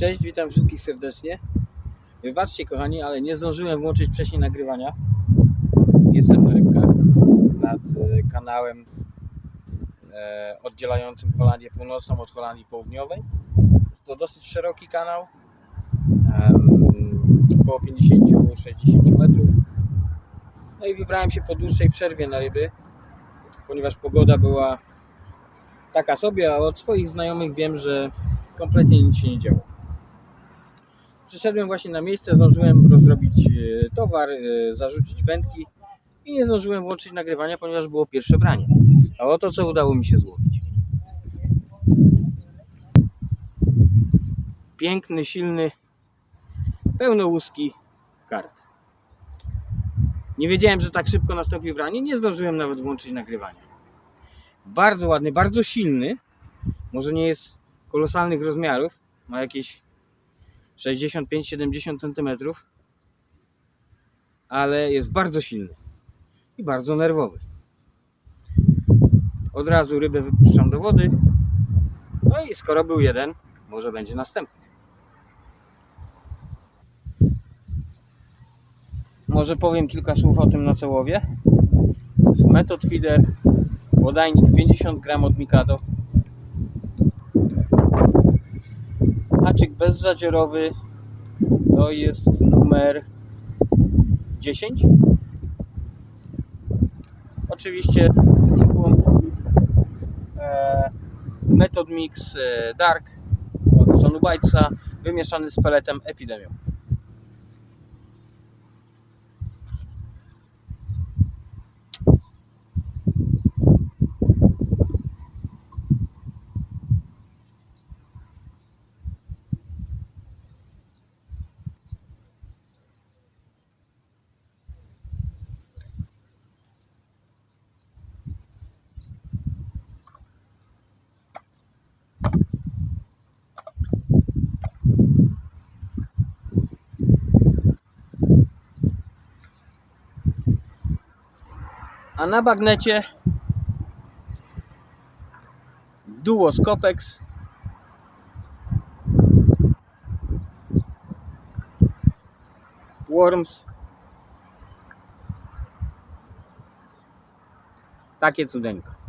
Cześć, witam wszystkich serdecznie. Wybaczcie kochani, ale nie zdążyłem włączyć wcześniej nagrywania. Jestem na rybkach nad e, kanałem e, oddzielającym Holandię Północną od Holandii Południowej. Jest to dosyć szeroki kanał, około 50-60 metrów. No i wybrałem się po dłuższej przerwie na ryby, ponieważ pogoda była taka sobie, a od swoich znajomych wiem, że kompletnie nic się nie działo. Przyszedłem właśnie na miejsce, zdążyłem rozrobić e, towar, e, zarzucić wędki i nie zdążyłem włączyć nagrywania, ponieważ było pierwsze branie. A oto co udało mi się złowić. Piękny, silny, pełnołuski karp. Nie wiedziałem, że tak szybko nastąpi branie, nie zdążyłem nawet włączyć nagrywania. Bardzo ładny, bardzo silny. Może nie jest kolosalnych rozmiarów, ma jakieś 65-70 cm, ale jest bardzo silny i bardzo nerwowy. Od razu rybę wypuszczam do wody. No i skoro był jeden, może będzie następny. Może powiem kilka słów o tym na. To jest Method Feeder, podajnik 50 gram od Mikado. Bezzadzierowy to jest numer 10. Oczywiście z linku e, Method Mix e, Dark od Sonu Bitesa wymieszany z peletem Epidemią. A na bagnecie Duo Scopex Worms Takie cudeńko.